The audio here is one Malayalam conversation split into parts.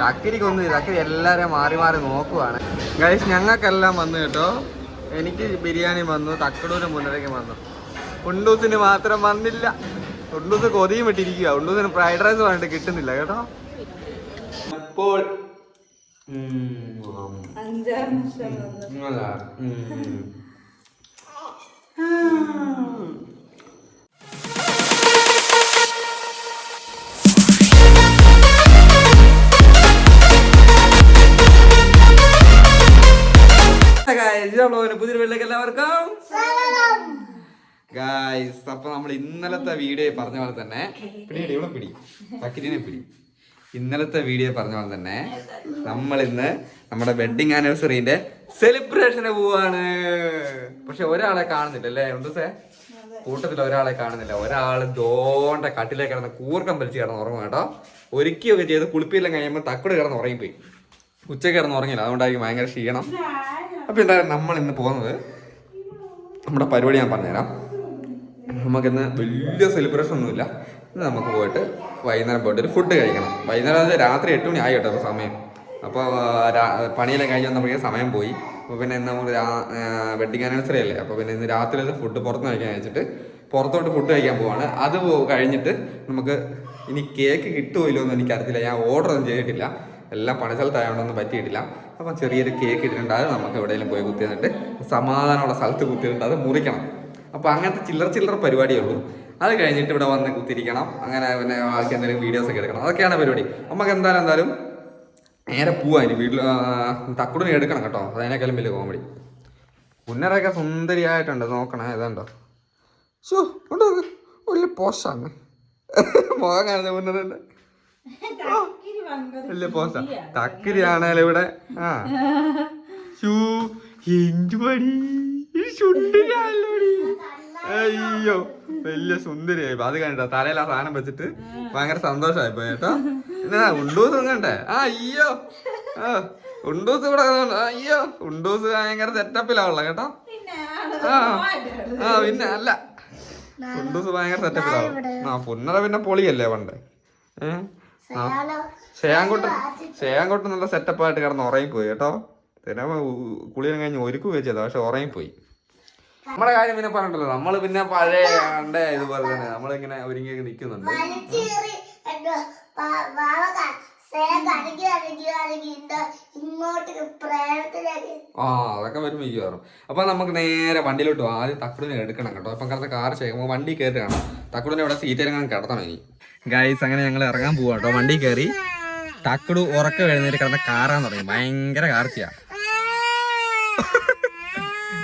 തക്കരിക്കൊന്നും തക്കരി എല്ലാരും മാറി മാറി നോക്കുവാണ്. ഗൈസ് ഞങ്ങൾക്കെല്ലാം വന്നു കേട്ടോ. എനിക്ക് ബിരിയാണി വന്നു തക്കടൂരും മുന്നരയ്ക്ക് വന്നു. ഉണ്ടൂസിന് മാത്രം വന്നില്ല. ഉണ്ടൂസ് കൊതിയും വിട്ടിരിക്കുക ഉണ്ടൂസിന് ഫ്രൈഡ് റൈസ് വേണ്ടി കിട്ടുന്നില്ല കേട്ടോ. അപ്പോൾ അഞ്ചാറ് വീട്ടിലേക്ക് എല്ലാവർക്കും. ഗായ്സ് അപ്പൊ നമ്മൾ ഇന്നലത്തെ വീഡിയോ പറഞ്ഞ പോലെ തന്നെ പിടി ഇവിടെ പിടി. ചക്കിരിനെ പിടി. ഇന്നലത്തെ വീഡിയോ പറഞ്ഞ പോലെ തന്നെ നമ്മൾ ഇന്ന് നമ്മുടെ വെഡിങ് ആനിവേഴ്സറിന്റെ സെലിബ്രേഷന് പോവാണ്. പക്ഷെ ഒരാളെ കാണുന്നില്ല അല്ലേ ഉണ്ട് സേ കൂട്ടത്തിൽ ഒരാളെ കാണുന്നില്ല. ഒരാൾ ദോണ്ട കട്ടിലേക്ക് കിടന്ന് കൂർക്കം വലിച്ച് കിടന്ന് ഉറങ്ങും കേട്ടോ. ഒരുക്കിയൊക്കെ ചെയ്ത് കുളിപ്പിയെല്ലാം കഴിയുമ്പോൾ തക്കട് കിടന്ന് ഉറങ്ങിപ്പോയി. ഉച്ചയ്ക്ക് കിടന്ന് ഉറങ്ങില്ല അതുകൊണ്ടായിരിക്കും ഭയങ്കര ക്ഷീണം. അപ്പൊ എന്തായാലും നമ്മൾ ഇന്ന് പോകുന്നത് നമ്മുടെ പരിപാടി ഞാൻ പറഞ്ഞുതരാം. നമുക്കിന്ന് വലിയ സെലിബ്രേഷൻ ഒന്നുമില്ല. ഇന്ന് നമുക്ക് പോയിട്ട് വൈകുന്നേരം പോയിട്ട് ഒരു ഫുഡ് കഴിക്കണം. വൈകുന്നേരം രാത്രി എട്ട് മണി ആയി കേട്ടോ ഇപ്പോൾ സമയം. അപ്പോൾ പണിയെല്ലാം കഴിഞ്ഞ് വന്നപ്പോഴേ സമയം പോയി. അപ്പോൾ പിന്നെ ഇന്ന് നമ്മൾ വെഡിങ് ആനിവേഴ്സറി അല്ലേ? അപ്പോൾ പിന്നെ ഇന്ന് രാത്രിയിലത്തെ ഫുഡ് പുറത്ത് കഴിക്കാൻ വെച്ചിട്ട് പുറത്തോട്ട് ഫുഡ് കഴിക്കാൻ പോവാണ്. അത് കഴിഞ്ഞിട്ട് നമുക്ക് ഇനി കേക്ക് കിട്ടുമോ ഇല്ലയോ എന്ന് എനിക്കറിയത്തില്ല. ഞാൻ ഓർഡർ ഒന്നും ചെയ്തിട്ടില്ല. എല്ലാം പണിസ്ഥലത്തായതുകൊണ്ടൊന്നും പറ്റിയിട്ടില്ല. അപ്പം ചെറിയൊരു കേക്ക് ഇട്ടിട്ടുണ്ട്. അത് നമുക്ക് എവിടെയെങ്കിലും പോയി കുത്തി എന്നിട്ട് സമാധാനമുള്ള സ്ഥലത്ത് കുത്തിയിട്ടുണ്ട് അത് മുറിക്കണം. അപ്പോൾ അങ്ങനത്തെ ചില്ലറ ചില്ലറ പരിപാടിയേ ഉള്ളൂ. അത് കഴിഞ്ഞിട്ട് ഇവിടെ വന്ന് കുത്തിരിക്കണം അങ്ങനെ പിന്നെ ബാക്കി എന്തെങ്കിലും വീഡിയോസ് ഒക്കെ എടുക്കണം. അതൊക്കെയാണ് പരിപാടി. നമുക്ക് എന്തായാലും എന്തായാലും നേരെ പോവാൻ വീട്ടിൽ തക്കുടിനെ എടുക്കണം കേട്ടോ. അതിനേക്കാളും വലിയ കോമഡി ഉന്നരൊക്കെ സുന്ദരിയായിട്ടുണ്ട്. നോക്കണേ ഇതുണ്ടോ? ഷോ ഉണ്ടോ? വലിയ പോഷാണ്. മുഖം കാണുന്ന ഉന്നരന്റെ വലിയ പോസ? തക്കിരി ആണേലും ഇവിടെ. ആ. ഷൂ എന്തുപടി അയ്യോ വലിയ സുന്ദരിയായി. അത് കണ്ടോ തലയിൽ ആ സാധനം വെച്ചിട്ട് ഭയങ്കര സന്തോഷമായി പോയി കേട്ടോ. എന്നാ ഉണ്ടൂസ് കണ്ടേ ആ അയ്യോ. ആ ഉണ്ടൂസ് ഇവിടെ അയ്യോ ഉണ്ടൂസ് ഭയങ്കര സെറ്റപ്പിലാവുള്ള കേട്ടോ. ആ ആ പിന്നെ അല്ല. ഉണ്ടൂസ് ഭയങ്കര സെറ്റപ്പിലാവും ആ പുന്നറ പിന്നെ പൊളിയല്ലേ പണ്ട്? ഏഹ് ആ. ഷേയാങ്കോട്ട് ഷേയാങ്കോട്ട് നല്ല സെറ്റപ്പായിട്ട് കിടന്ന് ഉറങ്ങിപ്പോയി കേട്ടോ തിരമ കുളിയും കഴിഞ്ഞ് ഒരുക്കു വെച്ചതാ പക്ഷെ ഉറങ്ങിപ്പോയി. നമ്മുടെ കാര്യം പിന്നെ പറഞ്ഞിട്ടല്ലോ. നമ്മൾ പിന്നെ പഴയ കണ്ട ഇതുപോലെ തന്നെ. നമ്മളിങ്ങനെ ഒരുങ്ങി നിൽക്കുന്നുണ്ട്. ആ. അതൊക്കെ വരും മിക്കവാറും. അപ്പൊ നമുക്ക് നേരെ വണ്ടിയിലോട്ട് ആദ്യം തക്കുടിനെ എടുക്കണം കേട്ടോ. അപ്പം കാരണം കാർ ചെയ്യുമ്പോൾ വണ്ടി കയറി കാണാം തക്കുടിനെ ഇവിടെ സീറ്റ് ഇറങ്ങാൻ കിടത്തണം ഇനി. ഗൈസ് അങ്ങനെ ഞങ്ങൾ ഇറങ്ങാൻ പോവാ കേട്ടോ വണ്ടി കയറി തക്കുടു ഉറക്ക എഴുന്നേറ്റ് കിടന്ന കാറാന്ന് തുടങ്ങി. ഭയങ്കര കാർത്തിയാ.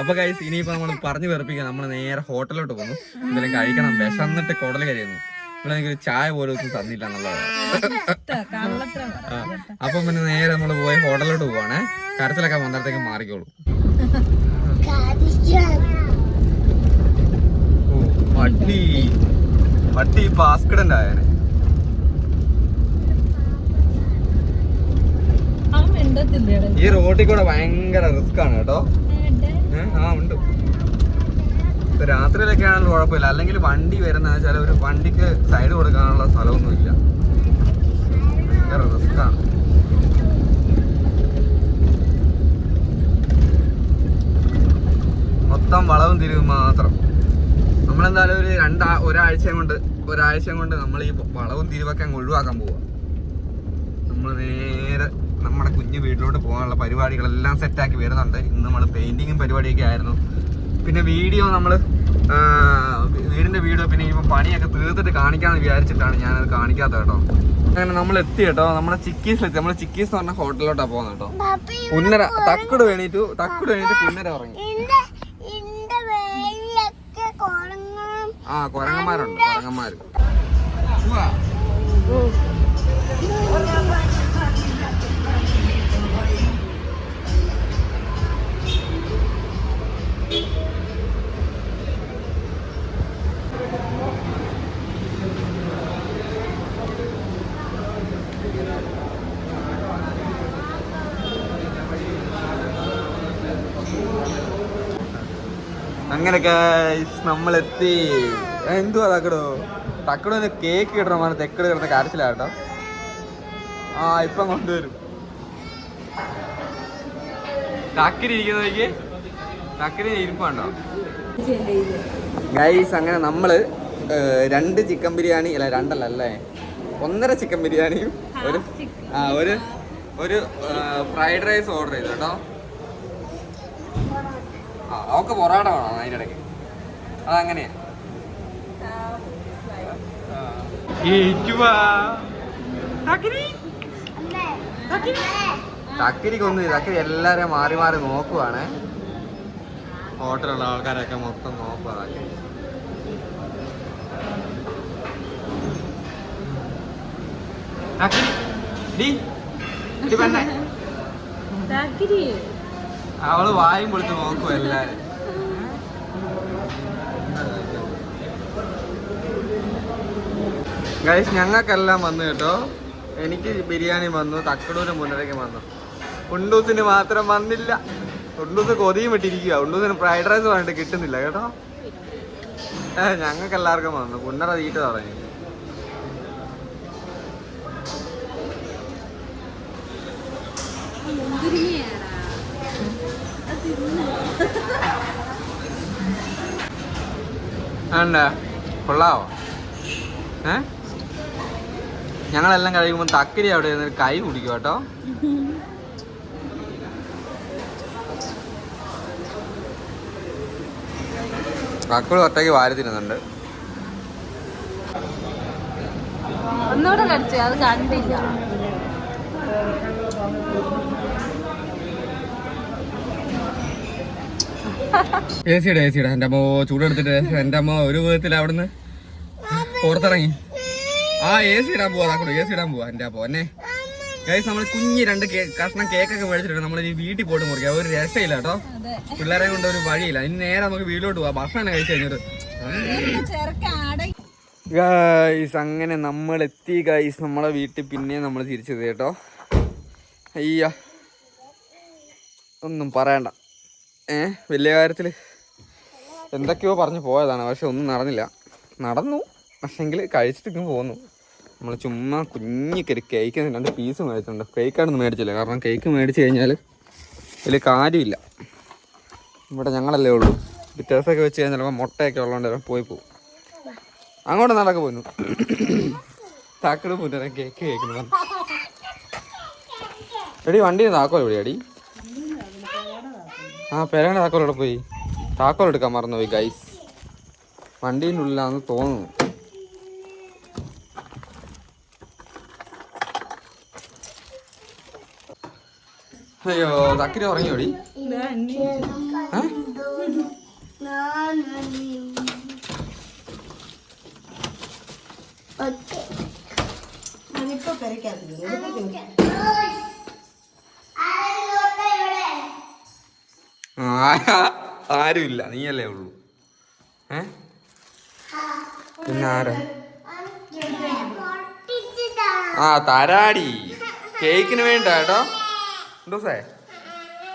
അപ്പൊ ഗൈസ് ഇനിയിപ്പോ നമ്മൾ പറഞ്ഞു വെറുപ്പിക്കാം നമ്മൾ നേരെ ഹോട്ടലിലോട്ട് പോകുന്നു. എന്തെങ്കിലും കഴിക്കണം. വിശന്നിട്ട് കുടൽ കരിയുന്നു. ഇവിടെ എനിക്ക് ഒരു ചായ പോലും ഒന്നും തന്നില്ല എന്നുള്ളതാണ് അപ്പൊ പിന്നെ നേരെ നമ്മൾ പോയി ഹോട്ടലിലോട്ട് പോവാണേ. കരച്ചിലൊക്കെ വന്നിടത്തേക്ക് മാറിക്കോളൂ ഓ, പട്ടി പട്ടി ഇപ്പൊ ആക്സിഡന്റ് ആയേനെ ഈ റോഡിൽ കൂടെ ഭയങ്കര റിസ്ക് ആണ് കേട്ടോ. ആ ഉണ്ട്. ഇപ്പൊ രാത്രിയിലൊക്കെ ആണെങ്കിൽ കുഴപ്പമില്ല. അല്ലെങ്കിൽ വണ്ടി വരുന്ന വെച്ചാൽ ഒരു വണ്ടിക്ക് സൈഡ് കൊടുക്കാനുള്ള സ്ഥലമൊന്നും ഇല്ല ഭയങ്കര റിസ്ക് ആണ്. മൊത്തം വളവും തിരിവും മാത്രം. നമ്മളെന്തായാലും ഒരു രണ്ടാ ഒരാഴ്ച കൊണ്ട് ഒരാഴ്ച കൊണ്ട് നമ്മൾ ഈ വളവും തിരിവൊക്കെ അങ്ങ് ഒഴിവാക്കാൻ പോവാ. നമ്മൾ നേരെ നമ്മുടെ കുഞ്ഞു വീട്ടിലോട്ട് പോകാനുള്ള പരിപാടികളെല്ലാം സെറ്റാക്കി വരുന്നുണ്ട്. ഇന്ന് നമ്മൾ പെയിന്റിങ്ങും പരിപാടിയൊക്കെ ആയിരുന്നു. പിന്നെ വീഡിയോ നമ്മൾ വീടിന്റെ വീഡിയോ പിന്നെ ഇപ്പം പണിയൊക്കെ തീർത്തിട്ട് കാണിക്കാമെന്ന് വിചാരിച്ചിട്ടാണ് ഞാനത് കാണിക്കാത്ത കേട്ടോ. അങ്ങനെ നമ്മൾ എത്തി കേട്ടോ. നമ്മുടെ ചിക്കീസിലെത്തി നമ്മൾ ചിക്കീസ് എന്ന് പറഞ്ഞ ഹോട്ടലിലോട്ടാണ് പോകുന്നത് കേട്ടോ. പുന്നര തക്കുട് വേണീറ്റു തക്കുട് വേണീറ്റ് പുന്നര ഉറങ്ങി ആ കൊരങ്ങന്മാരുണ്ട് കുരങ്ങന്മാര്. അങ്ങനെ നമ്മളെത്തി. എന്തുവാ തക്കടോ? തക്കടോ കേക്ക് കിട്ടണ മാറി തെക്കട് കിടന്ന കരച്ചിലാട്ടോ. ആ ഇപ്പം കൊണ്ടുവരും. തക്കിരി ഇരിക്കുന്നതൊക്കെ തക്കിരി ഇരിപ്പുണ്ടോ ഗൈസ് അങ്ങനെ നമ്മൾ രണ്ട് ചിക്കൻ ബിരിയാണി അല്ല രണ്ടല്ല അല്ലേ? ഒന്നര ചിക്കൻ ബിരിയാണിയും ഒരു ആ ഒരു ഒരു ഫ്രൈഡ് റൈസ് ഓർഡർ ചെയ്തു കേട്ടോ. ആ അവക്ക് പൊറാട്ട വേണം അതിന്റെ ഇടയ്ക്ക്. അതങ്ങനെയാ. കൊന്നു തക്കരി എല്ലാരെയും മാറി മാറി നോക്കുവാണ്. ഹോട്ടലുള്ള ആൾക്കാരൊക്കെ മൊത്തം നോക്കുക തക്കരി തക്കരി, ഡി, ഡി പെണ്ണെ. അവൾ വായും കൊടുത്ത് നോക്കും എല്ലാരും. ഗൈസ് ഞങ്ങൾക്കെല്ലാം വന്നു കേട്ടോ. എനിക്ക് ബിരിയാണി വന്നു തക്കടൂരും മുന്നരയ്ക്കും വന്നു. ഉണ്ടൂസിന് മാത്രം വന്നില്ല. ഉണ്ടൂസ് കൊതിയും വിട്ടിരിക്കുക ഉണ്ടൂസിന് ഫ്രൈഡ് റൈസ് പറഞ്ഞിട്ട് കിട്ടുന്നില്ല കേട്ടോ. ഞങ്ങൾക്ക് എല്ലാവർക്കും വന്നു. പുന്നറ തീറ്റ തുടങ്ങി. ആണ്ട കൊള്ളാവോ? ഏ? ഞങ്ങളെല്ലാം കഴിയുമ്പോൾ തക്കരി അവിടെ ഇരുന്ന് കൈ കുടിക്കും കേട്ടോ. മക്കൾ ഒറ്റയ്ക്ക് വാരി തിരുന്നുണ്ട് ഒന്നുകൂടെ കടിച്ചു അത് കണ്ടില്ല. എ സിയുടെ എ സിയുടെ എന്റെ അമ്മ ചൂടെടുത്തിട്ട് എന്റെ അമ്മ ഒരു വിധത്തിൽ അവിടുന്ന് പുറത്തിറങ്ങി. ആ എ സി ഇടാൻ പോവാ. കൂടെ എ സി ഇടാൻ പോവാ. എന്റെ അപ്പോ എന്നെ കഴിച്ച് നമ്മൾ കുഞ്ഞ് രണ്ട് കഷ്ണം കേക്കൊക്കെ മേടിച്ചിട്ടുണ്ട്. നമ്മൾ വീട്ടിൽ പോയിട്ട് മുറിക്കാം. ഒരു രക്ഷയില്ല കേട്ടോ. പിള്ളേരെ കൊണ്ട് ഒരു വഴിയില്ല. ഇനി നേരെ നമുക്ക് വീട്ടിലോട്ട് പോവാം. ഭക്ഷണം കഴിച്ചു കഴിഞ്ഞിട്ട്. ഗൈസ് അങ്ങനെ നമ്മൾ എത്തി ഗൈസ് നമ്മളെ വീട്ടിൽ പിന്നെ നമ്മൾ തിരിച്ചത് കേട്ടോ. അയ്യ. ഒന്നും പറയണ്ട. ഏ വലിയ കാര്യത്തിൽ എന്തൊക്കെയോ പറഞ്ഞു പോയതാണ് പക്ഷെ ഒന്നും നടന്നില്ല. നടന്നു പക്ഷെങ്കിൽ കഴിച്ചിട്ട് പോന്നു. നമ്മൾ ചുമ്മാ കുഞ്ഞിക്കൊരു കേക്ക് രണ്ട് പീസ് മേടിച്ചിട്ടുണ്ട്. കേക്കാണെന്ന് മേടിച്ചില്ല കാരണം കേക്ക് മേടിച്ച് കഴിഞ്ഞാൽ വലിയ കാര്യമില്ല. ഇവിടെ ഞങ്ങളല്ലേ ഉള്ളൂ. പിറ്റേഴ്സൊക്കെ വെച്ച് കഴിഞ്ഞാൽ ചിലപ്പോൾ മുട്ടയൊക്കെ ഉള്ളതുകൊണ്ട് പോയി പോകും. അങ്ങോട്ട് നടക്ക് പോന്നു. താക്കട് പോന്നു കേക്ക് കേൾക്കുന്നു എടി വണ്ടി താക്കോ ഇവിടെ അടി ആ പെരയുടെ താക്കോൽ ഇവിടെ പോയി? താക്കോൽ എടുക്കാൻ മറന്നുപോയി ഗൈസ് വണ്ടീന്റെ ഉള്ളിലാന്ന് തോന്നുന്നു. അയ്യോ തക്കിരി ഉറങ്ങിയോടി? അതിപ്പോ ആ- ആരുമില്ല. നീയല്ലേ ഉള്ളൂ. ഏ? പിന്നെ ആരാ? ആ തരാടി. കേക്കിന് വേണ്ട കേട്ടോ. ദിവസേ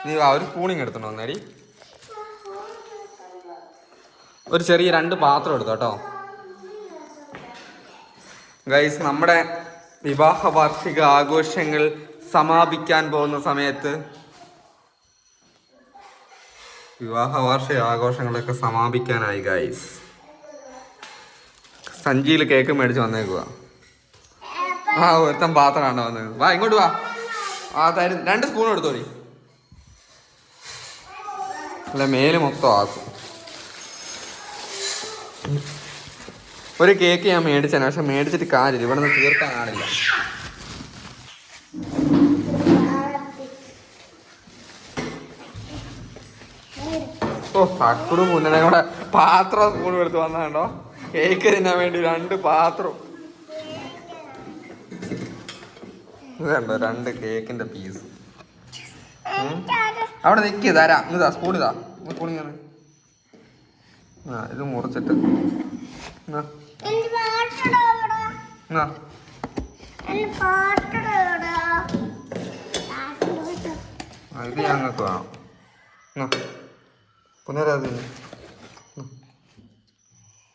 നീ ഒരു സ്പൂണിങ് എടുത്തോ ഒന്നേടി ഒരു ചെറിയ രണ്ട് പാത്രം എടുത്തോ കേട്ടോ. ഗൈസ് നമ്മുടെ വിവാഹ വാർഷിക ആഘോഷങ്ങൾ സമാപിക്കാൻ പോകുന്ന സമയത്ത് വിവാഹ വാർഷിക ആഘോഷങ്ങളൊക്കെ സമാപിക്കാനായി ഗൈസ് സഞ്ചിയിൽ കേക്ക് മേടിച്ച് വന്നേക്കുക ആ ഒരുത്തൻ പാത്രമാണ് വന്നത്. വാ ഇങ്ങോട്ട് വാ. ആ തരും. രണ്ട് സ്പൂൺ എടുത്തോടി അല്ല മേൽ മൊത്തം ആക്കും. ഒരു കേക്ക് ഞാൻ മേടിച്ചാണ് പക്ഷെ മേടിച്ചിട്ട് കാര്യമില്ല. ഇവിടെ നിന്ന് തീർക്കാൻ കാണില്ല ഓ തക്കുടു മുന്നേ കൂടെ പാത്രം കൂടി എടുത്ത് വന്നാണ്ടോ കേക്ക് തിന്നാൻ വേണ്ടി രണ്ട് പാത്രം. ഇതല്ലോ രണ്ട് കേക്കിന്റെ പീസ് അവിടെ നിക്ക് തരാം ഇതാ സ്പൂൺ ഇതാ. സ്പൂൺ ഇങ്ങനെ. ആ ഇത് മുറിച്ചിട്ട്. ഇത് ഞങ്ങൾക്ക് വേണം.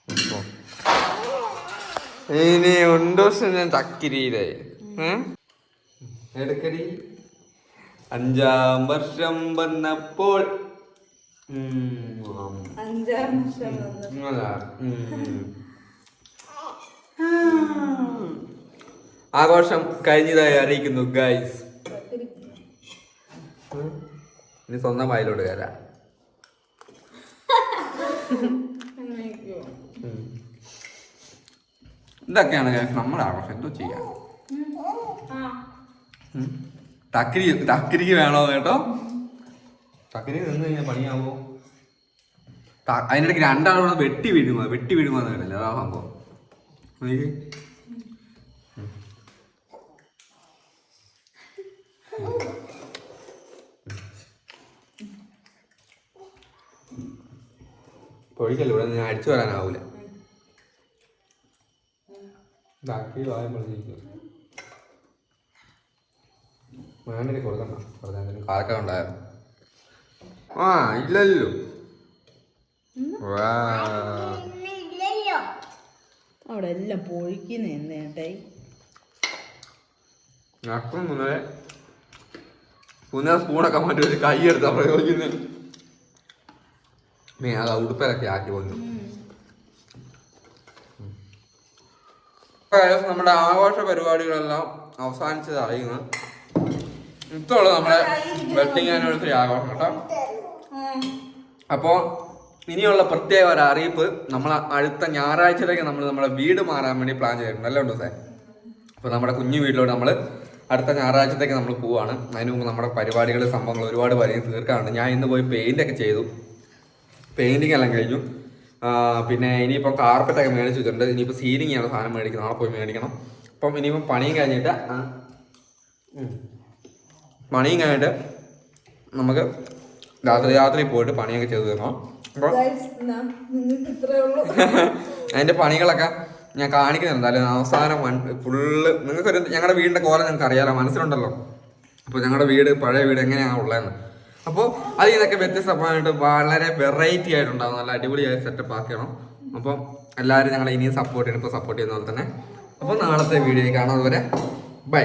ഇപ്പോ. ഇനി ഉണ്ടോ ഞാൻ എടുക്കടി. അഞ്ചാം വർഷം വന്നപ്പോൾ. അഞ്ചാം വർഷം. ആഘോഷം കഴിഞ്ഞതായി അറിയിക്കുന്നു ഗൈസ് ഇനി സ്വന്തം വായിലോട്ട് കയറാം. ഇതൊക്കെയാണ് നമ്മുടെ ആഘോഷം. എന്തോ ചെയ്യാം. തക്കരി തക്കിരി തക്കിരിക്ക് വേണോ കേട്ടോ? തക്കിരി നിന്ന് കഴിഞ്ഞാൽ പണിയാവോ? അതിനിടയ്ക്ക് രണ്ടാളോട് വെട്ടി വീഴുമോ വെട്ടി വീഴുമോ എന്ന് കേട്ടില്ല അതാ സംഭവം. ഉം. ഇവിടെ ഞാൻ അടിച്ചു വരാനാവൂല. വായ കൊടുക്കണ്ട. പറഞ്ഞാൽ ഉണ്ടായിരുന്നു. ആ ഇല്ലല്ലോ. അവിടെ എല്ലാം പൊഴിക്കുന്ന സ്പൂണൊക്കെ മാറ്റി കൈ എടുത്താ പ്രയോഗിക്കുന്നത് മേ അത് ഉടുപ്പിലൊക്കെ ആക്കി കൊണ്ടു നമ്മുടെ ആഘോഷ പരിപാടികളെല്ലാം അവസാനിച്ചത് അറിയുന്നു ഇത്രയുള്ള നമ്മുടെ വെഡിങ് ആനിവേഴ്സറി ആഘോഷം കേട്ടോ അപ്പോൾ ഇനിയുള്ള പ്രത്യേക ഒരു അറിയിപ്പ് നമ്മൾ അടുത്ത ഞായറാഴ്ചത്തേക്ക് നമ്മൾ നമ്മുടെ വീട് മാറാൻ വേണ്ടി പ്ലാൻ ചെയ്തിട്ടുണ്ട്. അല്ലേ ഉണ്ടോ സാർ അപ്പോൾ നമ്മുടെ കുഞ്ഞു വീട്ടിലോട്ട് നമ്മൾ അടുത്ത ഞായറാഴ്ചത്തേക്ക് നമ്മൾ പോവാണ്. അതിന് മുമ്പ് നമ്മുടെ പരിപാടികൾ സംഭവങ്ങൾ ഒരുപാട് പരിധി തീർക്കാനുണ്ട്. ഞാൻ ഇന്ന് പോയി പെയിന്റ് ഒക്കെ ചെയ്തു. പെയിന്റിങ് എല്ലാം കഴിഞ്ഞു. പിന്നെ ഇനിയിപ്പം കാർപ്പറ്റൊക്കെ മേടിച്ച് വെച്ചിട്ടുണ്ട്. ഇനിയിപ്പോൾ സീലിംഗ് ആണ് സാധനം മേടിക്കുന്നത്. നാളെ പോയി മേടിക്കണം. അപ്പം ഇനിയിപ്പം പണിയും കഴിഞ്ഞിട്ട് പണിയും കഴിഞ്ഞിട്ട് നമുക്ക് രാത്രി രാത്രി പോയിട്ട് പണിയൊക്കെ ചെയ്ത് തീർക്കണം അപ്പോൾ അതിന്റെ പണികളൊക്കെ ഞാൻ കാണിക്കുന്നുണ്ട് എന്തായാലും അവസാനം ഫുള്ള് നിങ്ങൾക്കൊരു ഞങ്ങളുടെ വീടിന്റെ കോലം നിങ്ങൾക്ക് അറിയാലോ മനസ്സിലുണ്ടല്ലോ. അപ്പോൾ ഞങ്ങളുടെ വീട് പഴയ വീട് എങ്ങനെയാണ് ഉള്ളതെന്ന്. അപ്പോൾ അതിൽ നിന്നൊക്കെ വ്യത്യസ്തമായിട്ട് വളരെ വെറൈറ്റി ആയിട്ടുണ്ടാവും. നല്ല അടിപൊളിയായ സെറ്റപ്പ് ആക്കണം. അപ്പം എല്ലാവരും ഞങ്ങളെ ഇനിയും സപ്പോർട്ട് ചെയ്യണം. ഇപ്പോൾ സപ്പോർട്ട് ചെയ്യുന്ന പോലെ തന്നെ. അപ്പോൾ നാളത്തെ വീഡിയോയിൽ കാണാം അതുവരെ ബൈ